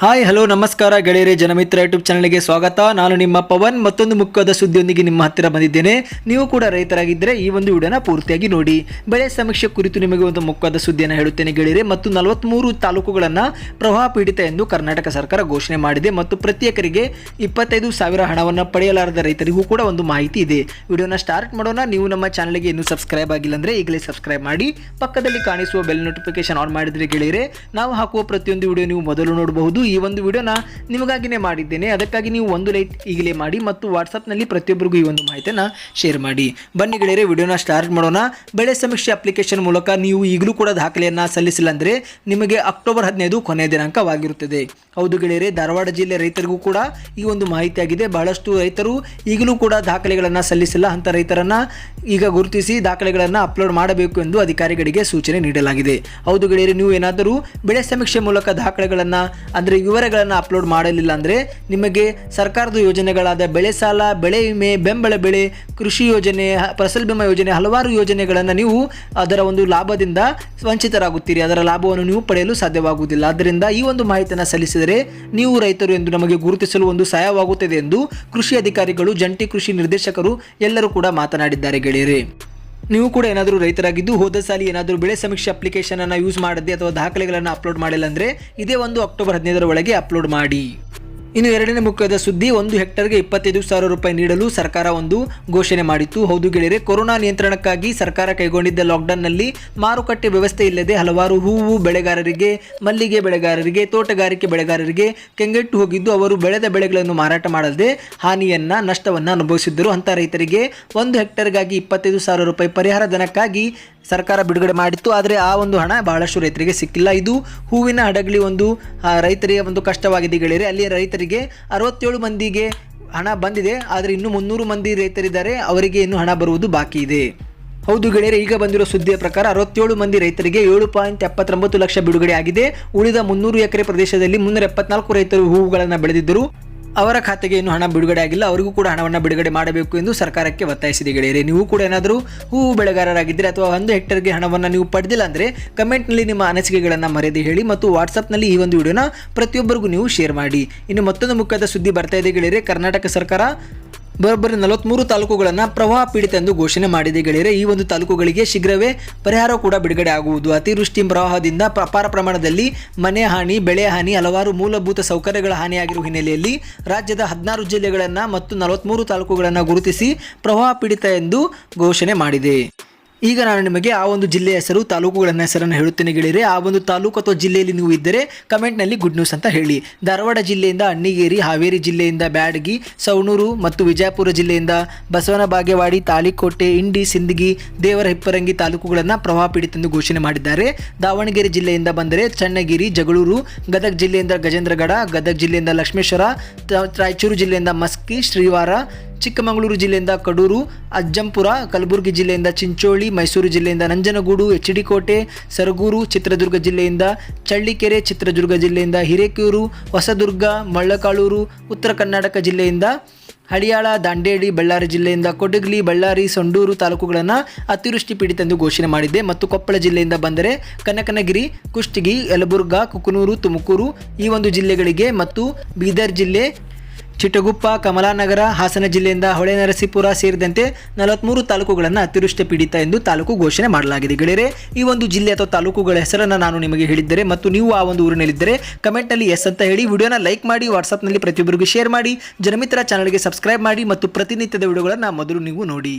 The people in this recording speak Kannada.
ಹಾಯ್ ಹಲೋ ನಮಸ್ಕಾರ ಗೆಳೆಯರೆ, ಜನಮಿತ್ರ ಯೂಟ್ಯೂಬ್ ಚಾನಲ್ಗೆ ಸ್ವಾಗತ. ನಾನು ನಿಮ್ಮ ಪವನ್. ಮತ್ತೊಂದು ಮುಖ್ಯವಾದ ಸುದ್ದಿಯೊಂದಿಗೆ ನಿಮ್ಮ ಹತ್ತಿರ ಬಂದಿದ್ದೇನೆ. ನೀವು ಕೂಡ ರೈತರಾಗಿದ್ದರೆ ಈ ಒಂದು ವಿಡಿಯೋನ ಪೂರ್ತಿಯಾಗಿ ನೋಡಿ. ಬೆಳೆ ಸಮೀಕ್ಷೆ ಕುರಿತು ನಿಮಗೆ ಒಂದು ಮುಖ್ಯವಾದ ಸುದ್ದಿಯನ್ನು ಹೇಳುತ್ತೇನೆ ಗೆಳೆಯರೆ. ಮತ್ತು ನಲವತ್ತ್ಮೂರು ತಾಲೂಕುಗಳನ್ನು ಪ್ರವಾಹ ಪೀಡಿತ ಎಂದು ಕರ್ನಾಟಕ ಸರ್ಕಾರ ಘೋಷಣೆ ಮಾಡಿದೆ. ಮತ್ತು ಪ್ರತ್ಯೇಕರಿಗೆ ಇಪ್ಪತ್ತೈದು ಸಾವಿರ ಹಣವನ್ನು ಪಡೆಯಲಾರದ ರೈತರಿಗೂ ಕೂಡ ಒಂದು ಮಾಹಿತಿ ಇದೆ. ವಿಡಿಯೋನ ಸ್ಟಾರ್ಟ್ ಮಾಡೋಣ. ನೀವು ನಮ್ಮ ಚಾನಲ್ಗೆ ಇನ್ನೂ ಸಬ್ಸ್ಕ್ರೈಬ್ ಆಗಿಲ್ಲ ಅಂದರೆ ಈಗಲೇ ಸಬ್ಸ್ಕ್ರೈಬ್ ಮಾಡಿ. ಪಕ್ಕದಲ್ಲಿ ಕಾಣಿಸುವ ಬೆಲ್ ನೋಟಿಫಿಕೇಶನ್ ಆನ್ ಮಾಡಿದರೆ ಗೆಳೆಯರೆ, ನಾವು ಹಾಕುವ ಪ್ರತಿಯೊಂದು ವಿಡಿಯೋ ನೀವು ಮೊದಲು ನೋಡಬಹುದು. ಈ ಒಂದು ವಿಡಿಯೋನ ನಿಮಗಾಗಿನೇ ಮಾಡಿದ್ದೇನೆ. ಅದಕ್ಕಾಗಿ ನೀವು ಒಂದು ಲೈಕ್ ಈಗಲೇ ಮಾಡಿ ಮತ್ತು ವಾಟ್ಸಪ್ನಲ್ಲಿ ಪ್ರತಿಯೊಬ್ಬರಿಗೂ ಈ ಒಂದು ಮಾಹಿತಿಯನ್ನು ಶೇರ್ ಮಾಡಿ. ಬನ್ನಿ ಗೆಳೆಯರೆ, ವಿಡಿಯೋನ ಸ್ಟಾರ್ಟ್ ಮಾಡೋಣ. ಬೆಳೆ ಸಮೀಕ್ಷೆ ಅಪ್ಲಿಕೇಶನ್ ಮೂಲಕ ನೀವು ಈಗಲೂ ಕೂಡ ದಾಖಲೆಯನ್ನು ಸಲ್ಲಿಸಿಲ್ಲ ಅಂದರೆ ನಿಮಗೆ ಅಕ್ಟೋಬರ್ ಹದಿನೈದು ಕೊನೆಯ ದಿನಾಂಕವಾಗಿರುತ್ತದೆ. ಹೌದು ಗೆಳೆಯರೆ, ಧಾರವಾಡ ಜಿಲ್ಲೆ ರೈತರಿಗೂ ಕೂಡ ಈ ಒಂದು ಮಾಹಿತಿಯಾಗಿದೆ. ಬಹಳಷ್ಟು ರೈತರು ಈಗಲೂ ಕೂಡ ದಾಖಲೆಗಳನ್ನು ಸಲ್ಲಿಸಿಲ್ಲ. ಅಂತ ರೈತರನ್ನ ಈಗ ಗುರುತಿಸಿ ದಾಖಲೆಗಳನ್ನು ಅಪ್ಲೋಡ್ ಮಾಡಬೇಕು ಎಂದು ಅಧಿಕಾರಿಗಳಿಗೆ ಸೂಚನೆ ನೀಡಲಾಗಿದೆ. ಹೌದು ಗೆಳೆಯರೆ, ನೀವು ಏನಾದರೂ ಬೆಳೆ ಸಮೀಕ್ಷೆ ಮೂಲಕ ದಾಖಲೆಗಳನ್ನು ಅಂದರೆ ವಿವರಗಳನ್ನು ಅಪ್ಲೋಡ್ ಮಾಡಲಿಲ್ಲ ಅಂದರೆ ನಿಮಗೆ ಸರ್ಕಾರದ ಯೋಜನೆಗಳಾದ ಬೆಳೆ ಸಾಲ, ಬೆಳೆ ವಿಮೆ, ಬೆಂಬಲ ಬೆಳೆ ಕೃಷಿ ಯೋಜನೆ ಫಸಲ್ ಬಿಮಾ ಯೋಜನೆ, ಹಲವಾರು ಯೋಜನೆಗಳನ್ನು ನೀವು ಅದರ ಒಂದು ಲಾಭದಿಂದ ವಂಚಿತರಾಗುತ್ತೀರಿ. ಅದರ ಲಾಭವನ್ನು ನೀವು ಪಡೆಯಲು ಸಾಧ್ಯವಾಗುವುದಿಲ್ಲ. ಆದ್ದರಿಂದ ಈ ಒಂದು ಮಾಹಿತಿಯನ್ನು ಸಲ್ಲಿಸಿದರೆ ನೀವು ರೈತರು ಎಂದು ನಮಗೆ ಗುರುತಿಸಲು ಒಂದು ಸಹಾಯವಾಗುತ್ತದೆ ಎಂದು ಕೃಷಿ ಅಧಿಕಾರಿಗಳು, ಜಂಟಿ ಕೃಷಿ ನಿರ್ದೇಶಕರು ಎಲ್ಲರೂ ಕೂಡ ಮಾತನಾಡಿದ್ದಾರೆ ಗೆಳೆಯರೇ. ನೀವು ಕೂಡ ಏನಾದರೂ ರೈತರಾಗಿದ್ದು ಹೋದ ಸಾಲಿ ಏನಾದರೂ ಬೆಳೆ ಸಮೀಕ್ಷೆ ಅಪ್ಲಿಕೇಶನ್ ಅನ್ನು ಯೂಸ್ ಮಾಡದೆ ಅಥವಾ ದಾಖಲೆಗಳನ್ನು ಅಪ್ಲೋಡ್ ಮಾಡಿಲ್ಲ ಅಂದರೆ ಇದೇ ಒಂದು ಅಕ್ಟೋಬರ್ ಹದಿನೈದರ ಒಳಗೆ ಅಪ್ಲೋಡ್ ಮಾಡಿ. ಇನ್ನು ಎರಡನೇ ಮುಖ್ಯದ ಸುದ್ದಿ, ಒಂದು ಹೆಕ್ಟರ್ಗೆ ಇಪ್ಪತ್ತೈದು ಸಾವಿರ ರೂಪಾಯಿ ನೀಡಲು ಸರ್ಕಾರ ಒಂದು ಘೋಷಣೆ ಮಾಡಿತ್ತು. ಹೌದು ಗೆಳೆಯರೆ, ಕೊರೋನಾ ನಿಯಂತ್ರಣಕ್ಕಾಗಿ ಸರ್ಕಾರ ಕೈಗೊಂಡಿದ್ದ ಲಾಕ್ಡೌನ್ನಲ್ಲಿ ಮಾರುಕಟ್ಟೆ ವ್ಯವಸ್ಥೆ ಇಲ್ಲದೆ ಹಲವಾರು ಹೂವು ಬೆಳೆಗಾರರಿಗೆ, ಮಲ್ಲಿಗೆ ಬೆಳೆಗಾರರಿಗೆ, ತೋಟಗಾರಿಕೆ ಬೆಳೆಗಾರರಿಗೆ ಕೆಂಗೆಟ್ಟು ಹೋಗಿದ್ದು, ಅವರು ಬೆಳೆದ ಬೆಳೆಗಳನ್ನು ಮಾರಾಟ ಮಾಡದೆ ಹಾನಿಯನ್ನ, ನಷ್ಟವನ್ನು ಅನುಭವಿಸಿದ್ದರು. ಅಂತ ರೈತರಿಗೆ ಒಂದು ಹೆಕ್ಟರ್ಗಾಗಿ ಇಪ್ಪತ್ತೈದು ಸಾವಿರ ರೂಪಾಯಿ ಪರಿಹಾರ ಧನಕ್ಕಾಗಿ ಸರ್ಕಾರ ಬಿಡುಗಡೆ ಮಾಡಿತ್ತು, ಆದರೆ ಆ ಒಂದು ಹಣ ಬಹಳಷ್ಟು ರೈತರಿಗೆ ಸಿಕ್ಕಿಲ್ಲ. ಇದು ಹೂವಿನ ಹಡಗಲಿ ಒಂದು ರೈತರಿಗೆ ಒಂದು ಕಷ್ಟವಾಗಿದೆ ಗೆಳೆಯರೆ. ಅಲ್ಲಿ ರೈತರಿಗೆ ಅರವತ್ತೇಳು ಮಂದಿಗೆ ಹಣ ಬಂದಿದೆ, ಆದರೆ ಇನ್ನೂ ಮುನ್ನೂರು ಮಂದಿ ರೈತರಿದ್ದಾರೆ, ಅವರಿಗೆ ಇನ್ನೂ ಹಣ ಬರುವುದು ಬಾಕಿ ಇದೆ. ಹೌದು ಗೆಳೆಯರೆ, ಈಗ ಬಂದಿರೋ ಸುದ್ದಿಯ ಪ್ರಕಾರ ಅರವತ್ತೇಳು ಮಂದಿ ರೈತರಿಗೆ ಏಳು ಪಾಯಿಂಟ್ ಎಪ್ಪತ್ತೊಂಬತ್ತು ಲಕ್ಷ ಬಿಡುಗಡೆ ಆಗಿದೆ. ಉಳಿದ ಮುನ್ನೂರು ಎಕರೆ ಪ್ರದೇಶದಲ್ಲಿ ಮುನ್ನೂರ ಎಪ್ಪತ್ನಾಲ್ಕು ರೈತರು ಹೂವುಗಳನ್ನು ಬೆಳೆದಿದ್ದರು. ಅವರ ಖಾತೆಗೆ ಇನ್ನೂ ಹಣ ಬಿಡುಗಡೆ ಆಗಿಲ್ಲ. ಅವರಿಗೂ ಕೂಡ ಹಣವನ್ನು ಬಿಡುಗಡೆ ಮಾಡಬೇಕು ಎಂದು ಸರ್ಕಾರಕ್ಕೆ ಒತ್ತಾಯಿಸಿದೆ ಗೆಳೆಯರೆ. ನೀವು ಕೂಡ ಏನಾದರೂ ಹೂವು ಬೆಳೆಗಾರರಾಗಿದ್ದರೆ ಅಥವಾ ಒಂದು ಹೆಕ್ಟರ್ಗೆ ಹಣವನ್ನು ನೀವು ಪಡೆದಿಲ್ಲ ಅಂದರೆ ಕಮೆಂಟ್ನಲ್ಲಿ ನಿಮ್ಮ ಅನಿಸಿಕೆಗಳನ್ನು ಮರೆಯದೆ ಹೇಳಿ ಮತ್ತು ವಾಟ್ಸಪ್ನಲ್ಲಿ ಈ ಒಂದು ವಿಡಿಯೋನ ಪ್ರತಿಯೊಬ್ಬರಿಗೂ ನೀವು ಶೇರ್ ಮಾಡಿ. ಇನ್ನು ಮತ್ತೊಂದು ಮುಖ್ಯದ ಸುದ್ದಿ ಬರ್ತಾ ಇದೆ ಗೆಳೆಯರೆ. ಕರ್ನಾಟಕ ಸರ್ಕಾರ ಬರೋಬ್ಬರಿ ನಲವತ್ಮೂರು ತಾಲೂಕುಗಳನ್ನು ಪ್ರವಾಹ ಪೀಡಿತ ಎಂದು ಘೋಷಣೆ ಮಾಡಿದೆ. ಗೆಳೆಯರೆ, ಈ ಒಂದು ತಾಲೂಕುಗಳಿಗೆ ಶೀಘ್ರವೇ ಪರಿಹಾರ ಕೂಡ ಬಿಡುಗಡೆ ಆಗುವುದು. ಅತಿವೃಷ್ಟಿ ಪ್ರವಾಹದಿಂದ ಅಪಾರ ಪ್ರಮಾಣದಲ್ಲಿ ಮನೆ ಹಾನಿ, ಬೆಳೆ ಹಾನಿ, ಹಲವಾರು ಮೂಲಭೂತ ಸೌಕರ್ಯಗಳ ಹಾನಿಯಾಗಿರುವ ಹಿನ್ನೆಲೆಯಲ್ಲಿ ರಾಜ್ಯದ ಹದಿನಾರು ಜಿಲ್ಲೆಗಳನ್ನು ಮತ್ತು ನಲವತ್ತ್ಮೂರು ತಾಲೂಕುಗಳನ್ನು ಗುರುತಿಸಿ ಪ್ರವಾಹ ಪೀಡಿತ ಎಂದು ಘೋಷಣೆ ಮಾಡಿದೆ. ಈಗ ನಾನು ನಿಮಗೆ ಆ ಒಂದು ಜಿಲ್ಲೆಯ ಹೆಸರು ತಾಲೂಕುಗಳ ಹೆಸರನ್ನು ಹೇಳುತ್ತೇನೆ ಗೆಳೆಯರೆ. ಆ ಒಂದು ತಾಲೂಕು ಅಥವಾ ಜಿಲ್ಲೆಯಲ್ಲಿ ನೀವು ಇದ್ದರೆ ಕಮೆಂಟ್ನಲ್ಲಿ ಗುಡ್ ನ್ಯೂಸ್ ಅಂತ ಹೇಳಿ. ಧಾರವಾಡ ಜಿಲ್ಲೆಯಿಂದ ಅಣ್ಣಿಗೇರಿ, ಹಾವೇರಿ ಜಿಲ್ಲೆಯಿಂದ ಬ್ಯಾಡಗಿ, ಸವಣೂರು ಮತ್ತು ವಿಜಯಪುರ ಜಿಲ್ಲೆಯಿಂದ ಬಸವನ ಬಾಗೇವಾಡಿ ತಾಲಿಕೋಟೆ ಇಂಡಿ, ಸಿಂದಗಿ ದೇವರ ಹಿಪ್ಪರಂಗಿ ತಾಲೂಕುಗಳನ್ನು ಪ್ರವಾಹ ಪೀಡಿತ ಎಂದು ಘೋಷಣೆ ಮಾಡಿದ್ದಾರೆ. ದಾವಣಗೆರೆ ಜಿಲ್ಲೆಯಿಂದ ಬಂದರೆ ಚನ್ನಗಿರಿ, ಜಗಳೂರು, ಗದಗ ಜಿಲ್ಲೆಯಿಂದ ಗಜೇಂದ್ರಗಡ, ಗದಗ ಜಿಲ್ಲೆಯಿಂದ ಲಕ್ಷ್ಮೇಶ್ವರ ರಾಯಚೂರು ಜಿಲ್ಲೆಯಿಂದ ಮಸ್ಕಿ, ಶ್ರೀವಾರ ಚಿಕ್ಕಮಗಳೂರು ಜಿಲ್ಲೆಯಿಂದ ಕಡೂರು, ಅಜ್ಜಂಪುರ, ಕಲಬುರಗಿ ಜಿಲ್ಲೆಯಿಂದ ಚಿಂಚೋಳಿ, ಮೈಸೂರು ಜಿಲ್ಲೆಯಿಂದ ನಂಜನಗೂಡು ಎಚ್ ಡಿ ಕೋಟೆ ಸರಗೂರು, ಚಿತ್ರದುರ್ಗ ಜಿಲ್ಲೆಯಿಂದ ಚಳ್ಳಿಕೆರೆ, ಚಿತ್ರದುರ್ಗ ಜಿಲ್ಲೆಯಿಂದ ಹಿರೇಕೂರು ಹೊಸದುರ್ಗ, ಮಳ್ಳಕಾಳೂರು, ಉತ್ತರ ಕರ್ನಾಟಕ ಜಿಲ್ಲೆಯಿಂದ ಹಳಿಯಾಳ ದಾಂಡೇಳಿ ಬಳ್ಳಾರಿ ಜಿಲ್ಲೆಯಿಂದ ಕೊಡಗಲಿ, ಬಳ್ಳಾರಿ, ಸಂಡೂರು ತಾಲೂಕುಗಳನ್ನು ಅತಿವೃಷ್ಟಿ ಪೀಡಿತ ಎಂದು ಘೋಷಣೆ ಮಾಡಿದೆ ಮತ್ತು ಕೊಪ್ಪಳ ಜಿಲ್ಲೆಯಿಂದ ಬಂದರೆ ಕನಕನಗಿರಿ, ಕುಷ್ಟಗಿ, ಯಲಬುರ್ಗಾ, ಕುಕನೂರು, ತುಮಕೂರು ಈ ಒಂದು ಜಿಲ್ಲೆಗಳಿಗೆ ಮತ್ತು ಬೀದರ್ ಜಿಲ್ಲೆ ಚಿಟಗುಪ್ಪ, ಕಮಲಾನಗರ, ಹಾಸನ ಜಿಲ್ಲೆಯಿಂದ ಹೊಳೆನರಸೀಪುರ ಸೇರಿದಂತೆ ನಲವತ್ಮೂರು ತಾಲೂಕುಗಳನ್ನು ಅತಿವೃಷ್ಟಿ ಪೀಡಿತ ಎಂದು ತಾಲೂಕು ಘೋಷಣೆ ಮಾಡಲಾಗಿದೆ. ಗೆಳೆಯರೆ, ಈ ಒಂದು ಜಿಲ್ಲೆ ಅಥವಾ ತಾಲೂಕುಗಳ ಹೆಸರನ್ನು ನಾನು ನಿಮಗೆ ಹೇಳಿದ್ದರೆ ಮತ್ತು ನೀವು ಆ ಒಂದು ಊರಿನಲ್ಲಿದ್ದರೆ ಕಮೆಂಟ್ನಲ್ಲಿ ಎಸ್ ಅಂತ ಹೇಳಿ ವಿಡಿಯೋನ ಲೈಕ್ ಮಾಡಿ ವಾಟ್ಸಪ್ನಲ್ಲಿ ಪ್ರತಿಯೊಬ್ಬರಿಗೂ ಶೇರ್ ಮಾಡಿ, ಜನಮಿತ್ರ ಚಾನಲ್ಗೆ ಸಬ್ಸ್ಕ್ರೈಬ್ ಮಾಡಿ ಮತ್ತು ಪ್ರತಿನಿತ್ಯದ ವಿಡಿಯೋಗಳನ್ನು ಮೊದಲು ನೀವು ನೋಡಿ.